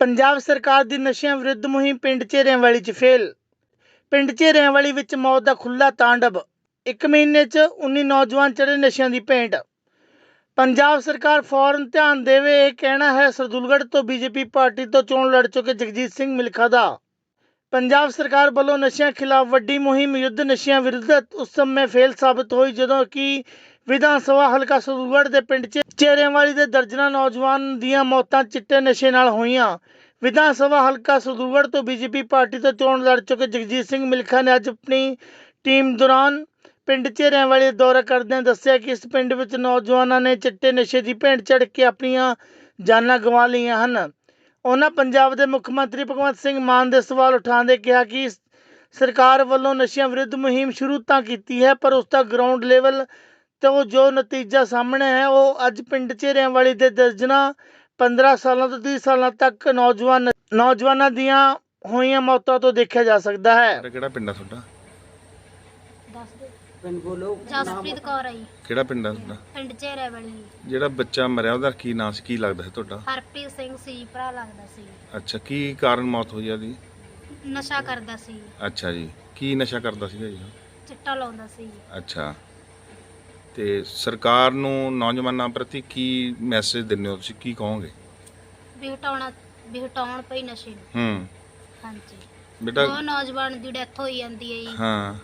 ਪੰਜਾਬ ਸਰਕਾਰ ਦੀ ਨਸ਼ਿਆਂ ਵਿਰੁੱਧ ਮੁਹਿੰਮ ਪਿੰਡ ਚੇਰਿਆਂ ਵਾਲੀ 'ਚ ਫੇਲ। ਪਿੰਡ ਚੇਰਿਆਂਵਾਲੀ ਵਿੱਚ ਮੌਤ ਦਾ ਖੁੱਲਾ ਤਾਂਡਵ। ਇੱਕ ਮਹੀਨੇ 'ਚ 19 ਨੌਜਵਾਨ ਚੜੇ ਨਸ਼ਿਆਂ ਦੀ ਭੇਂਟ। ਪੰਜਾਬ ਸਰਕਾਰ ਫੌਰਨ ਧਿਆਨ ਦੇਵੇ, ਇਹ ਕਹਿਣਾ ਹੈ, ਸਰਦੂਲਗੜ੍ਹ ਤੋਂ ਬੀਜੇਪੀ ਪਾਰਟੀ ਤੋਂ ਚੋਣ ਲੜ ਚੁੱਕੇ ਜਗਜੀਤ ਸਿੰਘ ਮਿਲਖਾ ਦਾ। ਪੰਜਾਬ ਸਰਕਾਰ ਵੱਲੋਂ ਨਸ਼ਿਆਂ ਖਿਲਾਫ ਵੱਡੀ ਮੁਹਿੰਮ, ਯੁੱਧ ਨਸ਼ਿਆਂ ਵਿਰੁੱਧ ਉਸ ਸਮੇਂ ਫੇਲ ਸਾਬਤ ਹੋਈ ਜਦੋਂ ਕਿ ਵਿਧਾਨ ਸਭਾ ਹਲਕਾ ਸਰਦੂਲਗੜ੍ਹ ਦੇ ਪਿੰਡ ਚ ਚੇਰਿਆਂਵਾਲੀ ਦੇ ਦਰਜਨਾਂ ਨੌਜਵਾਨ ਦੀਆਂ ਮੌਤਾਂ ਚਿੱਟੇ ਨਸ਼ੇ ਨਾਲ ਹੋਈਆਂ। ਵਿਧਾਨ ਸਭਾ ਹਲਕਾ ਸਰਦੂਲਗੜ੍ਹ ਤੋਂ ਬੀਜੇਪੀ ਪਾਰਟੀ ਤੋਂ ਚੋਣ ਲੜ ਚੁੱਕੇ ਜਗਜੀਤ ਸਿੰਘ ਮਿਲਖਾ ਨੇ ਅੱਜ ਆਪਣੀ ਟੀਮ ਦੌਰਾਨ ਪਿੰਡ ਚੇਰਿਆਂਵਾਲੀ ਦਾ ਦੌਰਾ ਕਰਦਿਆਂ ਦੱਸਿਆ ਕਿ ਇਸ ਪਿੰਡ ਵਿੱਚ ਨੌਜਵਾਨਾਂ ਨੇ ਚਿੱਟੇ ਨਸ਼ੇ ਦੀ ਭੇਂਟ ਚੜ੍ਹ ਕੇ ਆਪਣੀਆਂ ਜਾਨਾਂ ਗਵਾ ਲਈਆਂ ਹਨ। ਉਹਨਾਂ ਪੰਜਾਬ ਦੇ ਮੁੱਖ ਮੰਤਰੀ ਭਗਵੰਤ ਸਿੰਘ ਮਾਨ ਦੇ ਸਵਾਲ ਉਠਾਉਂਦੇ ਕਿਹਾ ਕਿ ਸਰਕਾਰ ਵੱਲੋਂ ਨਸ਼ਿਆਂ ਵਿਰੁੱਧ ਮੁਹਿੰਮ ਸ਼ੁਰੂ ਤਾਂ ਕੀਤੀ ਹੈ, ਪਰ ਉਸ ਦਾ ਗਰਾਊਂਡ ਲੈਵਲ ਤੋਂ ਜੋ ਨਤੀਜਾ ਸਾਹਮਣੇ ਹੈ ਉਹ ਅੱਜ ਪਿੰਡ ਚੇਰਿਆਂ ਵਾਲੀ ਦੇ ਦਰਜਨਾਂ 15 ਸਾਲਾਂ ਤੋਂ 30 ਸਾਲਾਂ ਤੱਕ ਨੌਜਵਾਨ ਨੌਜਵਾਨਾਂ ਦੀਆਂ ਹੋਈਆਂ ਮੌਤਾਂ ਤੋਂ ਦੇਖਿਆ ਜਾ ਸਕਦਾ ਹੈ। ਕਿਹੜਾ ਪਿੰਡ ਆ ਤੁਹਾਡਾ? ਦੱਸ ਦੇ ਪਿੰਡ ਬੋਲੋ ਜਸਪ੍ਰੀਤ ਕੌਰ ਆਈ ਕਿਹੜਾ ਪਿੰਡ ਆ ਤੁਹਾਡਾ? ਪਿੰਡ ਚੇਰੇ ਵਾਲੀ ਜਿਹੜਾ ਬੱਚਾ ਮਰਿਆ ਉਹਦਾ ਕੀ ਨਾਂ ਸੀ ਕੀ ਲੱਗਦਾ ਹੈ ਤੁਹਾਡਾ? ਹਰਪ੍ਰੀਤ ਸਿੰਘ ਸੀ ਭਰਾ ਲੱਗਦਾ ਸੀ। ਅੱਛਾ ਕੀ ਕਾਰਨ ਮੌਤ ਹੋਈ ਆ ਦੀ ਨਸ਼ਾ ਕਰਦਾ ਸੀ। ਅੱਛਾ ਜੀ ਕੀ ਨਸ਼ਾ ਕਰਦਾ ਸੀਗਾ ਜੀ ਚਿੱਟਾ ਲਾਉਂਦਾ ਸੀ। ਅੱਛਾ। ਤੇ ਸਰਕਾਰ ਨੂੰ ਨੌਜਵਾਨਾਂ ਪ੍ਰਤੀ ਕੀ ਮੈਸੇਜ ਦਿੰਦੇ ਹੋ ਤੁਸੀਂ? ਕੀ ਕਹੋਗੇ? ਵੀ ਹਟਾਉਣਾ ਵੀ ਹਟਾਉਣ ਪਈ ਨਸ਼ੇ ਨੂੰ। ਹੂੰ। ਹਾਂਜੀ। ਬੇਟਾ ਉਹ ਨੌਜਵਾਨ ਦੀ ਡੈਥ ਹੋਈ ਜਾਂਦੀ ਹੈ ਜੀ। ਹਾਂ।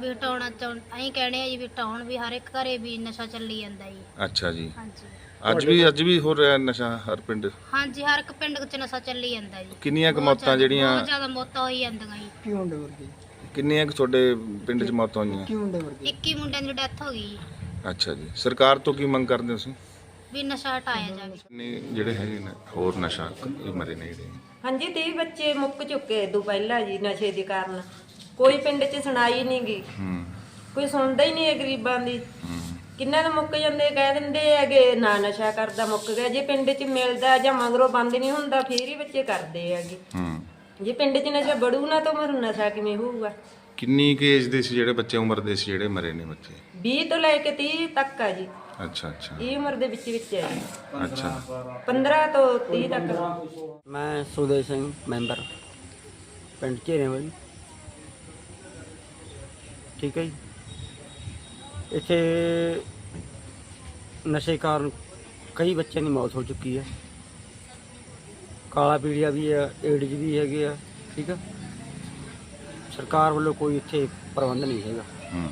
ਵੀ ਹਟਾਉਣਾ ਚਾਹੁੰ ਅਸੀਂ ਕਹਿੰਦੇ ਆ ਜੀ ਵੀ ਹਟਾਉਣ ਵੀ ਹਰ ਇੱਕ ਘਰੇ ਵੀ ਨਸ਼ਾ ਚੱਲੀ ਜਾਂਦਾ ਜੀ। ਅੱਛਾ ਜੀ। ਹਾਂਜੀ। ਅੱਜ ਵੀ ਅੱਜ ਵੀ ਹੋ ਰਿਹਾ ਨਸ਼ਾ ਹਰ ਪਿੰਡ? ਹਾਂਜੀ ਹਰ ਇੱਕ ਪਿੰਡ ਵਿੱਚ ਨਸ਼ਾ ਚੱਲੀ ਜਾਂਦਾ ਜੀ। ਕਿੰਨੀਆਂ ਕੁ ਬਹੁਤ ਮੌਤਾਂ ਜ਼ਿਆਦਾ- ਜਿਹੜੀਆਂ ਬਹੁਤ ਜ਼ਿਆਦਾ ਮੌਤਾਂ ਹੋਈ ਜਾਂਦੀਆਂ ਜੀ। ਕੀ ਹੁੰਦੇ ਵਰਗੇ ਕਿੰਨੀਆਂ ਕੁ ਤੁਹਾਡੇ ਪਿੰਡ 'ਚ ਮੌਤਾਂ ਹੋਈਆਂ? ਕੀ ਹੁੰਦੇ ਵਰਗੇ 21 ਮੁੰਡਿਆਂ ਦੀ ਡੈਥ ਹੋ ਗਈ। ਅੱਛਾ ਜੀ। ਸਰਕਾਰ ਤੋਂ ਕੀ ਮੰਗ ਕਰਦੇ ਹੋ ਤੁਸੀਂ? ਵੀ ਨਸ਼ਾ ਹਟਾਇਆ ਜਾਵੇ। ਨੇ ਜਿਹੜੇ ਹੈਗੇ ਨੇ ਹੋਰ ਨਸ਼ਾ ਇਹ ਮਰੇ ਨੇ ਜਿਹੜੇ ਹਾਂਜੀ 30 ਬੱਚੇ ਮੁੱਕ ਚੁੱਕੇ ਤੋਂ ਪਹਿਲਾਂ ਜੀ ਨਸ਼ੇ ਦੇ ਕਾਰਨ। ਕੋਈ ਪਿੰਡ 'ਚ ਸੁਣਾਈ ਨਹੀਂ ਗਈ। ਹੂੰ। ਕੋਈ ਸੁਣਦਾ ਹੀ ਨਹੀਂ ਹੈ ਗਰੀਬਾਂ ਦੀ। ਹੂੰ। ਕਿੰਨਾਂ ਦੇ ਮੁੱਕ ਜਾਂਦੇ ਕਹਿ ਦਿੰਦੇ ਹੈਗੇ ਨਾ ਨਸ਼ਾ ਕਰਦਾ ਮੁੱਕ ਗਿਆ। ਜੇ ਪਿੰਡ 'ਚ ਮਿਲਦਾ ਜਾਂ ਮਗਰੋਂ ਬੰਦ ਨਹੀਂ ਹੁੰਦਾ ਫੇਰ ਹੀ ਬੱਚੇ ਕਰਦੇ ਹੈਗੇ। ਹੂੰ। ਜੇ ਪਿੰਡ 'ਚ ਨਸ਼ਾ ਬੜੂ ਨਾ ਤਾਂ ਮਰ ਨਸ਼ਾ ਕਿਵੇਂ ਹੋਊਗਾ? ਕਿੰਨੀ ਕੁ ਏਜ ਦੇ ਸੀ ਜਿਹੜੇ ਬੱਚੇ ਉਮਰ ਦੇ ਸੀ ਜਿਹੜੇ ਮਰੇ ਨੇ ਬੱਚੇ? 20 ਤੋਂ ਲੈ ਕੇ 30 ਤੱਕ ਆ ਜੀ। ਅੱਛਾ ਅੱਛਾ। ਇਹ ਉਮਰ ਦੇ ਵਿੱਚ ਵਿੱਚ ਹੈ ਜੀ। ਅੱਛਾ। 15 ਤੋਂ 30 ਤੱਕ। ਮੈਂ ਸੁਦੇ ਸਿੰਘ ਮੈਂਬਰ। ਪਿੰਡ ਝੇਰੇ ਵਾਲੀ। ਠੀਕ ਹੈ ਜੀ। ਇੱਥੇ ਨਸ਼ੇ ਕਾਰਨ ਕਈ ਬੱਚਿਆਂ ਦੀ ਮੌਤ ਹੋ ਚੁੱਕੀ ਹੈ। ਕਾਲਾ ਪੀੜੀਆ ਵੀ ਹੈ ਏਡਜ਼ ਵੀ ਹੈਗੇ ਆ ਠੀਕ ਹੈ ਸਰਕਾਰ ਵੱਲੋਂ ਕੋਈ ਇੱਥੇ ਪ੍ਰਬੰਧ ਨਹੀਂ ਹੈਗਾ। ਹੂੰ।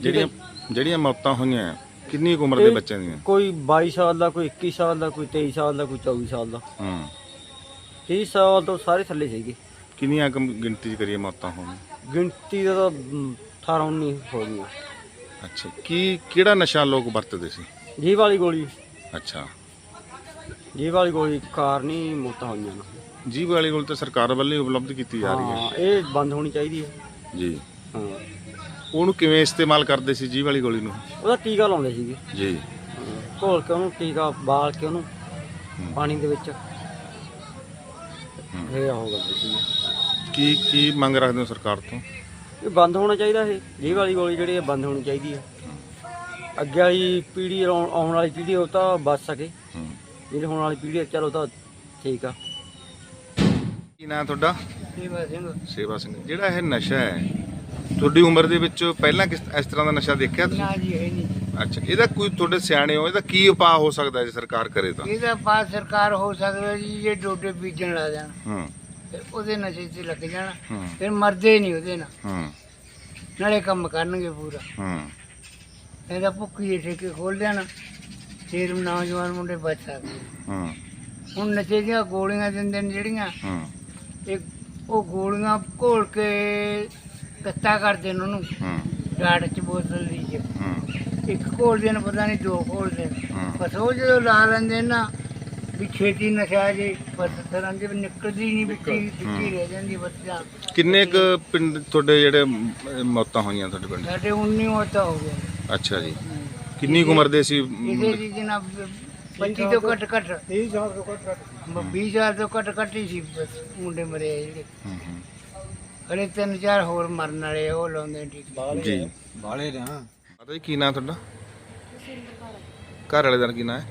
ਜਿਹੜੀਆਂ ਜਿਹੜੀਆਂ ਮੌਤਾਂ ਹੋਈਆਂ ਕਿੰਨੀ ਕੁ ਉਮਰ ਦੇ ਇਹ ਬੱਚਿਆਂ ਦੀਆਂ? ਕੋਈ 22 ਸਾਲ ਦਾ ਕੋਈ 21 ਸਾਲ ਦਾ ਕੋਈ 23 ਸਾਲ ਦਾ ਕੋਈ 24 ਸਾਲ ਦਾ। ਹੂੰ। 30 ਸਾਲ ਤੋਂ ਸਾਰੇ ਥੱਲੇ ਸੀਗੇ। ਕਿੰਨੀਆਂ ਕੁ ਗਿਣਤੀ 'ਚ ਕਰੀਏ ਮੌਤਾਂ ਹੋਣੀਆਂ ਗਿਣਤੀ ਦਾ ਤਾਂ ਮ, 18 19 ਹੋ ਅੱਛਾ ਕੀ ਕਿਹੜਾ ਨਸ਼ਾ ਲੋਕ ਵਰਤਦੇ ਸੀ? ਜੀਭ ਵਾਲੀ ਗੋਲੀ। ਅੱਛਾ। ਜੀਭ ਵਾਲੀ ਗੋਲੀ ਕਾਰਨ ਹੀ ਮੌਤਾਂ ਹੋਈਆਂ ਨੇ। ਜੀਵ ਵਾਲੀ ਕੋਲ ਤਾਂ ਸਰਕਾਰ ਵੱਲੋਂ ਹੀ ਉਪਲਬਧ ਕੀਤੀ ਜਾ ਰਹੀ ਹਾਂ। ਇਹ ਬੰਦ ਹੋਣੀ ਚਾਹੀਦੀ ਹੈ। ਹੈ ਜੀ। ਹਾਂ। ਉਹਨੂੰ ਕਿਵੇਂ ਇਸਤੇਮਾਲ ਕਰਦੇ ਸੀ ਜੀਵ ਵਾਲੀ ਗੋਲੀ ਨੂੰ? ਉਹਦਾ ਟੀਕਾ ਲਾਉਂਦੇ ਸੀਗੇ। ਜੀ। ਹਾਂ, ਘੋਲ ਕੇ ਉਹਨੂੰ ਟੀਕਾ ਬਾਲ ਕੇ ਉਹਨੂੰ ਪਾਣੀ ਦੇ ਵਿੱਚ। ਇਹ ਹੋ ਕਰਦੇ ਸੀ ਕੀ ਕੀ ਮੰਗ ਰੱਖਦੇ ਹੋ ਸਰਕਾਰ ਤੋਂ? ਇਹ ਬੰਦ ਹੋਣਾ ਚਾਹੀਦਾ ਇਹ। ਜੀਭ ਵਾਲੀ ਗੋਲੀ ਜਿਹੜੀ ਹੈ ਬੰਦ ਹੋਣੀ ਚਾਹੀਦੀ ਹੈ। ਅੱਗੇ ਵਾਲੀ ਪੀੜ੍ਹੀ ਆਉਣ ਆਉਣ ਵਾਲੀ ਪੀੜ੍ਹੀ ਉਹ ਤਾਂ ਬਚ ਸਕੇ। ਹੂੰ। ਜਿਹੜੀ ਹੁਣ ਵਾਲੀ ਪੀੜ੍ਹੀ ਹੈ, ਚਲੋ ਤਾਂ ਠੀਕ ਆ। ਕੀ ਨਾਂ ਤੁਹਾਡਾ? ਸੇਵਾ ਸਿੰਘ। ਸੇਵਾ ਸਿੰਘ। ਜਿਹੜਾ ਇਹ ਨਸ਼ਾ ਹੈ ਤੁਹਾਡੀ ਉਮਰ ਦੇ ਵਿੱਚ ਪਹਿਲਾਂ ਕਿਸ ਇਸ ਤਰ੍ਹਾਂ ਦਾ ਨਸ਼ਾ ਦੇਖਿਆ ਤੁਸੀਂ? ਜੀ ਹੈ ਨਹੀਂ। ਅੱਛਾ ਇਹਦਾ ਕੋਈ ਤੁਹਾਡੇ ਸਿਆਣੇ ਹੋ ਇਹਦਾ ਕੀ ਉਪਾਅ ਹੋ ਸਕਦਾ ਜੇ ਸਰਕਾਰ ਕਰੇ ਤਾਂ? ਇਹਦਾ ਬਾਅਦ ਸਰਕਾਰ ਹੋ ਸਕਦਾ ਜੀ ਜੇ ਡੋਡੇ ਬੀਜਣ ਲਾ ਜਾਣ ਹੂੰ। ਫਿਰ ਉਹਦੇ ਨਸ਼ੇ 'ਤੇ ਲੱਗ ਜਾਣ ਹੂੰ। ਫਿਰ ਮਰਦੇ ਨਹੀਂ ਉਹਦੇ ਨਾਲ। ਹੂੰ। ਨਾਲੇ ਕੰਮ ਕਰਨਗੇ ਪੂਰਾ। ਹੂੰ। ਇਹਦਾ ਭੁੱਕੀ ਦੇ ਠੇਕੇ ਖੋਲ ਦੇਣ। ਫਿਰ ਨੌਜਵਾਨ ਮੁੰਡੇ ਬਚ ਸਕਦੇ ਹੂੰ। ਹੁਣ ਨਸ਼ੇ ਦੀਆਂ ਗੋਲੀਆਂ ਦਿੰਦੇ ਨੇ ਜਿਹੜੀਆਂ ਹੂੰ। ਇੱਕ ਉਹ ਗੋਲੀਆਂ ਘੋਲ ਕੇ ਕੱਤਾ ਕਰਦੇ ਨੇ ਉਹਨੂੰ। ਹੂੰ। ਡਾਟ 'ਚ ਬੋਤਲ ਦੀ 'ਚ। ਹੂੰ। ਇੱਕ ਘੋਲਦੇ ਨੇ ਪਤਾ ਨਹੀਂ ਦੋ ਘੋਲਦੇ ਨੇ। ਹਾਂ। ਬਸ ਉਹ ਜਦੋਂ ਲਾ ਲੈਂਦੇ ਨਾ ਵੀ ਛੇਤੀ ਨਸ਼ਾ ਜੇ ਬਸ ਤਰ੍ਹਾਂ ਦੇ ਨਿਕਲਦੀ ਨਹੀਂ ਵਿੱਚੀ ਵਿੱਚੀ ਰਹਿ ਜਾਂਦੀ ਬੱਚਾ ਕਿੰਨੇ ਕੁ ਪਿੰਡ ਤੁਹਾਡੇ ਜਿਹੜੇ ਮੌਤਾਂ ਹੋਈਆਂ ਤੁਹਾਡੇ ਪਿੰਡ? ਸਾਡੇ 19 ਮੌਤਾਂ ਹੋ ਗਏ ਅੱਛਾ ਜੀ। ਕਿੰਨੀ ਕੁ ਉਮਰ ਦੇ ਸੀ? ਇਹਦੇ ਦੀ ਜਨਾਬ 25 ਤੋਂ ਘੱਟ ਘੱਟ। 30 ਸਾਲ ਤੋਂ ਘੱਟ ਘੱਟ। 20 ਸਾਲ ਤੋਂ ਘੱਟ ਘੱਟ ਹੀ ਸੀ ਬਸ ਮੁੰਡੇ ਮਰੇ ਆ ਜਿਹੜੇ। ਹੂੰ, ਹੂੰ। ਤਿੰਨ ਚਾਰ ਹੋਰ ਮਰਨ ਵਾਲੇ ਉਹ ਲਾਉਂਦੇ ਠੀਕ। ਜੀ। ਬਾਲੇ ਨਾ ਪਤਾ ਜੀ ਕੀ ਨਾਂ ਤੁਹਾਡਾ? ਘਰ ਵਾਲੇ ਦਾ ਕੀ ਨਾਂ ਹੈ?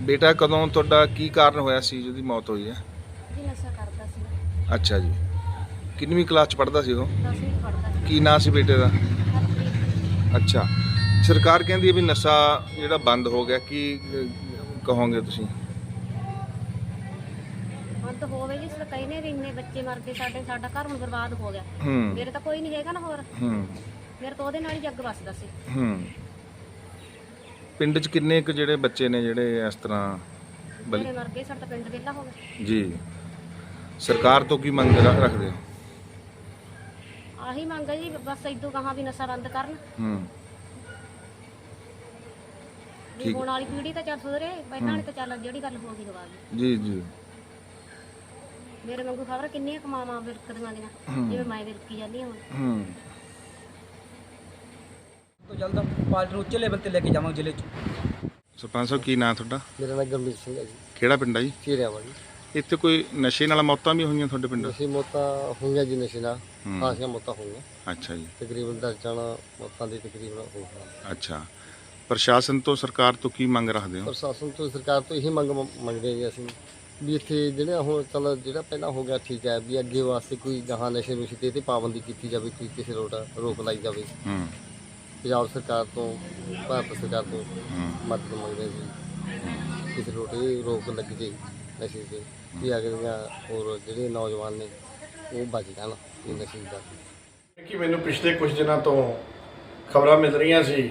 ਬੇਟਾ ਕਦੋਂ ਤੁਹਾਡਾ ਕੀ ਕਾਰਨ ਹੋਇਆ ਸੀ ਜਿਹਦੀ ਮੌਤ ਹੋਈ ਹੈ? ਜੀ ਨਸ਼ਾ ਕਰਦਾ ਸੀ। ਅੱਛਾ ਜੀ। ਕਿੰਨਵੀਂ ਕਲਾਸ ਚ ਪੜ੍ਹਦਾ ਸੀ ਉਹ 10ਵੀਂ ਪੜਦਾ ਕੀ ਨਾਂ ਸੀ ਬੇਟੇ ਦਾ? ਹਰਪ੍ਰੀਤ। ਅੱਛਾ। ਸਰਕਾਰ ਕਹਿੰਦੀ ਹੈ ਵੀ ਨਸ਼ਾ ਜਿਹੜਾ ਬੰਦ ਹੋ ਗਿਆ ਕੀ ਕਹੋਗੇ ਤੁਸੀਂ? ਬੰਦ ਹੋਵੇ ਜੀ ਸਰ ਕਈ ਨੇ ਵੀ ਇੰਨੇ ਬੱਚੇ ਮਰ ਗਏ ਸਾਡੇ ਸਾਡਾ ਘਰ ਹੁਣ ਬਰਬਾਦ ਹੋ ਗਿਆ। ਹੂੰ। ਮੇਰੇ ਤਾਂ ਕੋਈ ਨਹੀਂ ਹੈਗਾ ਨਾ ਹੋਰ। ਹੂੰ। ਮੇਰੇ ਤਾਂ ਉਹਦੇ ਨਾਲ ਹੀ ਜੱਗ ਵੱਸਦਾ ਸੀ। ਹੂੰ। ਪਿੰਡ ਚ ਕਿੰਨੇ ਕੁ ਜਿਹੜੇ ਬੱਚੇ ਨੇ ਜਿਹੜੇ ਇਸ ਤਰ੍ਹਾਂ ਬਲ- ਮੇਰੇ ਮਰ ਗਏ ਸਾਡਾ ਤਾਂ ਪਿੰਡ ਵਿਹਲਾ ਹੋ ਗਿਆ। ਜੀ। ਸਰਕਾਰ ਤੋਂ ਕੀ ਮੰਗ ਰ- ਰੱਖਦੇ ਹੋ? ਆਹੀ ਮੰਗ ਹੈ ਜੀ ਬਸ ਇਦੋਂ ਕਹਾਂ ਵੀ ਨਸ਼ਾ ਬੰਦ ਕਰਨ। ਹੂੰ। ਵੀ ਠੀਕ। ਹੁਣ ਵਾਲੀ ਪੀੜ੍ਹੀ ਤਾਂ ਚੱਲ ਸੁਧਰੇ ਪਹਿਲਾਂ ਵਾਲੀ ਤਾਂ ਚੱਲ ਜਿਹੜੀ ਗੱਲ ਹੋ ਗਈ ਹੋ ਗਈ ਜੀ ਜੀ। ਮੇਰੇ ਵਾਂਗੂ ਖਬਰ ਕਿੰਨੀਆਂ ਕਮਾਵਾਂ ਵਿਰਕਦੀਆਂ ਦੀਆਂ ਜਿਵੇਂ ਮੈਂ ਵਿਰਕੀ ਜਾਂਦੀ ਹਾਂ ਹੁਣ। ਹੂੰ। ਤੋਂ ਜਲਦ ਪਾਰਟੀ ਨੂੰ ਉੱਚੇ ਲੈਵਲ ਤੇ ਲੈ ਕੇ ਜਾਵਾਂਗੇ ਜ਼ਿਲ੍ਹੇ 'ਚ। ਸਰਪੰਚ ਸਾਹਿਬ ਕੀ ਨਾਂ ਤੁਹਾਡਾ? ਮੇਰਾ ਨਾਮ ਗਰਮੀਤ ਸਿੰਘ ਹੈ ਜੀ। ਕਿਹੜਾ ਪਿੰਡ ਆ ਜੀ? ਚੀਰਿਆਂ ਵਾਲੀ ਇੱਥੇ ਕੋਈ ਨਸ਼ੇ ਨਾਲ ਮੌਤਾਂ ਵੀ ਹੋਈਆਂ ਤੁਹਾਡੇ ਪਿੰਡ? ਨਸ਼ੇ ਮੌਤਾਂ ਹੋਈਆਂ ਜੀ ਨਸ਼ੇ ਨਾਲ। ਹੂੰ। ਖਾਸੀਆਂ ਮੌਤਾਂ ਹੋਈਆਂ। ਅੱਛਾ ਜੀ। ਤਕਰੀਬਨ ਦਰਜਨ ਮੌਤਾਂ ਦੇ ਤਕਰੀਬਨ ਹੋ ਗਈਆਂ ਅੱਛਾ। ਪ੍ਰਸ਼ਾਸਨ ਤੋਂ ਸਰਕਾਰ ਤੋਂ ਕੀ ਮੰਗ ਰੱਖਦੇ ਹੋ? ਪ੍ਰਸ਼ਾਸਨ ਤੋਂ ਸਰਕਾਰ ਤੋਂ ਇਹੀ ਮੰਗ ਮੰਗਦੇ ਜੀ ਅਸੀਂ ਵੀ ਇੱਥੇ ਜਿਹੜਾ ਹੁਣ ਚੱਲ ਜਿਹੜਾ ਪਹਿਲਾਂ ਹੋ ਗਿਆ ਠੀਕ ਹੈ ਵੀ ਅੱਗੇ ਵਾਸਤੇ ਕੋਈ ਗਾਹਾਂ ਨਸ਼ੇ ਨੁਸ਼ੇ ਤੇ ਤੇ ਪਾਬੰਦੀ ਕੀਤੀ ਜਾਵੇ ਕੋਈ ਕਿਸੇ ਰੋਡ ਰੋਕ ਲਾਈ ਜਾਵੇ। ਹੂੰ। ਪੰਜਾਬ ਸਰਕਾਰ ਤੋਂ ਭਾਰਤ ਸਰਕਾਰ ਤੋਂ ਮਦਦ ਮੰਗਦੇ ਜੀ ਕਿਸੇ ਰੋਡ ਤੇ ਰੋਕ ਲੱਗ ਜੇ ਨਸ਼ੇ ਤੇ ਵੀ ਅਗਲੀਆਂ ਹੋਰ ਜਿਹੜੇ ਨੌਜਵਾਨ ਨੇ ਉਹ ਬਚ ਜਾਣ ਇਹ ਨਸ਼ੇ ਦਾ ਕਿ ਮੈਨੂੰ ਪਿਛਲੇ ਕੁਝ ਦਿਨਾਂ ਤੋਂ ਖਬਰਾਂ ਮਿਲ ਰਹੀਆਂ ਸੀ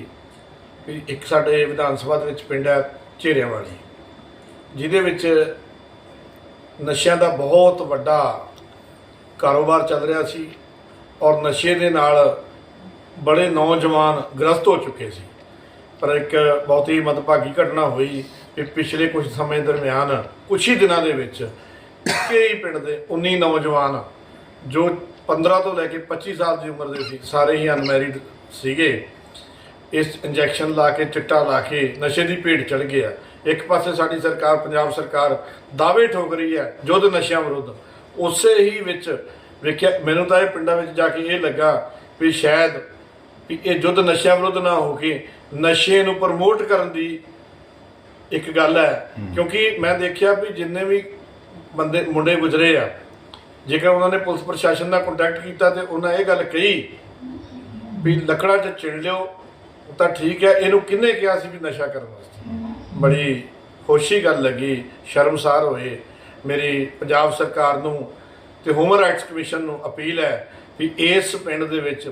ਵੀ ਇੱਕ ਸਾਡੇ ਵਿਧਾਨ ਸਭਾ ਦੇ ਵਿੱਚ ਪਿੰਡ ਹੈ ਝੇਰਿਆਂਵਾਲੀ, ਜਿਹਦੇ ਵਿੱਚ ਨਸ਼ਿਆਂ ਦਾ ਬਹੁਤ ਵੱਡਾ ਕਾਰੋਬਾਰ ਚੱਲ ਰਿਹਾ ਸੀ ਔਰ ਨਸ਼ੇ ਦੇ ਨਾਲ ਬੜੇ ਨੌਜਵਾਨ ਗ੍ਰਸਤ ਹੋ ਚੁੱਕੇ ਸੀ। ਪਰ ਇੱਕ ਬਹੁਤ ਹੀ ਮਦਭਾਗੀ ਘਟਨਾ ਹੋਈ ਕਿ ਪਿਛਲੇ ਕੁਝ ਸਮੇਂ ਦਰਮਿਆਨ ਕੁਝ ਹੀ ਦਿਨਾਂ ਦੇ ਵਿੱਚ ਇੱਕੇ ਪਿੰਡ ਦੇ 19 ਨੌਜਵਾਨ ਜੋ 15 ਤੋਂ ਲੈ ਕੇ 25 ਸਾਲ ਦੀ ਉਮਰ ਦੇ ਸੀ, ਸਾਰੇ ਹੀ ਅਨਮੈਰਿਡ ਸੀਗੇ। ਇਸ ਇੰਜੈਕਸ਼ਨ ਲਾ ਕੇ ਚਿੱਟਾ ਲਾ ਕੇ ਨਸ਼ੇ ਦੀ ਭੇਟ ਚੜ ਗਿਆ ਇੱਕ ਪਾਸੇ ਸਾਡੀ ਸਰਕਾਰ ਪੰਜਾਬ ਸਰਕਾਰ ਦਾਅਵੇ ਠੋਕ ਰਹੀ ਹੈ ਯੁੱਧ ਨਸ਼ਿਆਂ ਵਿਰੁੱਧ। ਉਸੇ ਹੀ ਵਿੱਚ ਵੇਖਿਆ ਮੈਨੂੰ ਤਾਂ ਇਹ ਪਿੰਡਾਂ ਵਿੱਚ ਜਾ ਕੇ ਇਹ ਲੱਗਾ ਵੀ ਸ਼ਾਇਦ ਵੀ ਇਹ ਯੁੱਧ ਨਸ਼ਿਆਂ ਵਿਰੁੱਧ ਨਾ ਹੋ ਕੇ ਨਸ਼ੇ ਨੂੰ ਪ੍ਰਮੋਟ ਕਰਨ ਦੀ ਇੱਕ ਗੱਲ ਹੈ। ਕਿਉਂਕਿ ਮੈਂ ਦੇਖਿਆ ਵੀ ਜਿੰਨੇ ਵੀ ਬੰਦੇ ਮੁੰਡੇ ਗੁਜ਼ਰੇ ਆ ਜੇਕਰ ਉਹਨਾਂ ਨੇ ਪੁਲਿਸ ਪ੍ਰਸ਼ਾਸਨ ਨਾਲ ਕੰਟੈਕਟ ਕੀਤਾ ਤੇ ਉਹਨਾਂ ਇਹ ਗੱਲ ਕਹੀ ਵੀ ਲੱਕੜਾਂ 'ਚ ਚਿਣ ਲਿਓ ਤਾਂ ਠੀਕ ਹੈ, ਇਹਨੂੰ ਕਿੰਨੇ ਕਿਹਾ ਸੀ ਵੀ ਨਸ਼ਾ ਕਰਨ ਵਾਸਤੇ? ਬੜੀ ਖੁਸ਼ੀ ਗੱਲ ਲੱਗੀ, ਸ਼ਰਮਸਾਰ ਹੋਏ। ਮੇਰੀ ਪੰਜਾਬ ਸਰਕਾਰ ਨੂੰ ਤੇ ਹਿਊਮਨ ਰਾਈਟਸ ਕਮਿਸ਼ਨ ਨੂੰ ਅਪੀਲ ਹੈ ਵੀ ਇਸ ਪਿੰਡ ਦੇ ਵਿੱਚ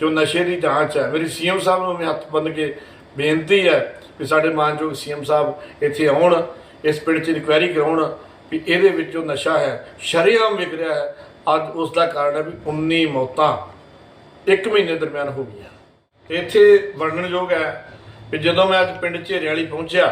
ਜੋ ਨਸ਼ੇ ਦੀ ਜਾਂਚ ਹੈ, ਮੇਰੀ ਸੀਐਮ ਸਾਹਿਬ ਨੂੰ ਮੈਂ ਹੱਥ ਬੰਨ ਕੇ ਬੇਨਤੀ ਹੈ ਵੀ ਸਾਡੇ ਮਾਨਯੋਗ ਸੀਐਮ ਸਾਹਿਬ ਇੱਥੇ ਆਉਣ, ਇਸ ਪਿੰਡ 'ਚ ਇਨਕੁਆਇਰੀ ਕਰਾਉਣ ਵੀ ਇਹਦੇ ਵਿੱਚ ਜੋ ਨਸ਼ਾ ਹੈ, ਸ਼ਰੇਆਮ ਵਿਕ ਰਿਹਾ ਹੈ। ਅੱਜ ਉਸ ਦਾ ਕਾਰਨ ਹੈ ਵੀ 19 ਮੌਤਾਂ ਇੱਕ ਮਹੀਨੇ ਦਰਮਿਆਨ ਹੋ ਗਈਆਂ। ਇੱਥੇ ਵਰਣਨਯੋਗ ਹੈ ਵੀ ਜਦੋਂ ਮੈਂ ਅੱਜ ਪਿੰਡ ਝੇਰੇ ਵਾਲੀ ਪਹੁੰਚਿਆ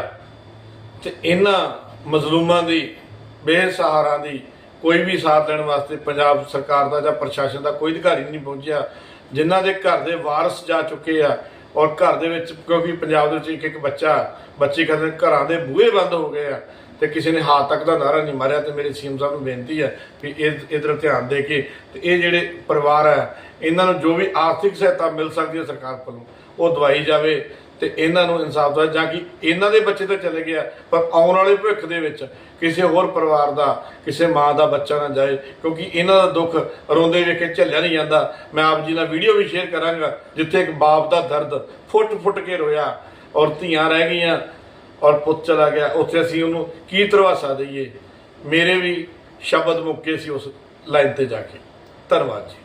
ਤੇ ਇਹਨਾਂ ਮਜ਼ਲੂਮਾਂ ਦੀ, ਬੇਸਹਾਰਾ ਦੀ ਕੋਈ ਵੀ ਸਾਥ ਦੇਣ ਵਾਸਤੇ ਪੰਜਾਬ ਸਰਕਾਰ ਦਾ ਜਾਂ ਪ੍ਰਸ਼ਾਸਨ ਦਾ ਕੋਈ ਅਧਿਕਾਰੀ ਨਹੀਂ ਪਹੁੰਚਿਆ, ਜਿਨ੍ਹਾਂ ਦੇ ਘਰ ਦੇ ਵਾਰਸ ਜਾ ਚੁੱਕੇ ਆ ਔਰ ਘਰ ਦੇ ਵਿੱਚ ਕਿਉਂਕਿ ਪੰਜਾਬ ਦੇ ਵਿੱਚ ਇੱਕ ਇੱਕ ਬੱਚਾ, ਬੱਚੇ ਕਹਿੰਦੇ ਘਰਾਂ ਦੇ ਬੂਹੇ ਬੰਦ ਹੋ ਗਏ ਆ ਤੇ ਕਿਸੇ ਨੇ ਹਾਥ ਤੱਕ ਦਾ ਨਾਰਾ ਨਹੀਂ ਮਾਰਿਆ ਤੇ ਮੇਰੇ ਸੀਐਮ ਸਾਹਿਬ ਨੂੰ ਬੇਨਤੀ ਹੈ ਵੀ ਇਹ ਇਧਰ ਧਿਆਨ ਦੇ ਕੇ ਤੇ ਇਹ ਜਿਹੜੇ ਪਰਿਵਾਰ ਹੈ, ਇਹਨਾਂ ਨੂੰ ਜੋ ਵੀ ਆਰਥਿਕ ਸਹਾਇਤਾ ਮਿਲ ਸਕਦੀ ਹੈ ਸਰਕਾਰ ਵੱਲੋਂ, ਉਹ ਦਵਾਈ ਜਾਵੇ ਤੇ ਇਹਨਾਂ ਨੂੰ ਇਨਸਾਫ ਦਾ ਜਾਂ ਕਿ ਇਹਨਾਂ ਦੇ ਬੱਚੇ ਤਾਂ ਚਲੇ ਗਿਆ ਪਰ ਆਉਣ ਵਾਲੇ ਭਵਿੱਖ ਦੇ ਵਿੱਚ ਕਿਸੇ ਹੋਰ ਪਰਿਵਾਰ ਦਾ, ਕਿਸੇ ਮਾਂ ਦਾ ਬੱਚਾ ਨਾ ਜਾਏ, ਕਿਉਂਕਿ ਇਹਨਾਂ ਦਾ ਦੁੱਖ ਰੋਂਦੇ ਵੇਖ ਕੇ ਝੱਲਿਆ ਨਹੀਂ ਜਾਂਦਾ। ਮੈਂ ਆਪ ਜੀ ਨਾਲ ਵੀਡੀਓ ਵੀ ਸ਼ੇਅਰ ਕਰਾਂਗਾ, ਜਿੱਥੇ ਇੱਕ ਬਾਪ ਦਾ ਦਰਦ ਫੁੱਟ ਫੁੱਟ ਕੇ ਰੋਇਆ, ਔਰ ਧੀਆਂ ਰਹਿ ਗਈਆਂ ਔਰ ਪੁੱਤ ਚਲਾ ਗਿਆ। ਉੱਥੇ ਅਸੀਂ ਉਹਨੂੰ ਕੀ ਤਰਵਾਸਾ ਦਈਏ? ਮੇਰੇ ਵੀ ਸ਼ਬਦ ਮੁੱਕੇ ਸੀ ਉਸ ਲਾਈਨ ਤੇ ਜਾ ਕੇ। ਧੰਨਵਾਦ ਜੀ।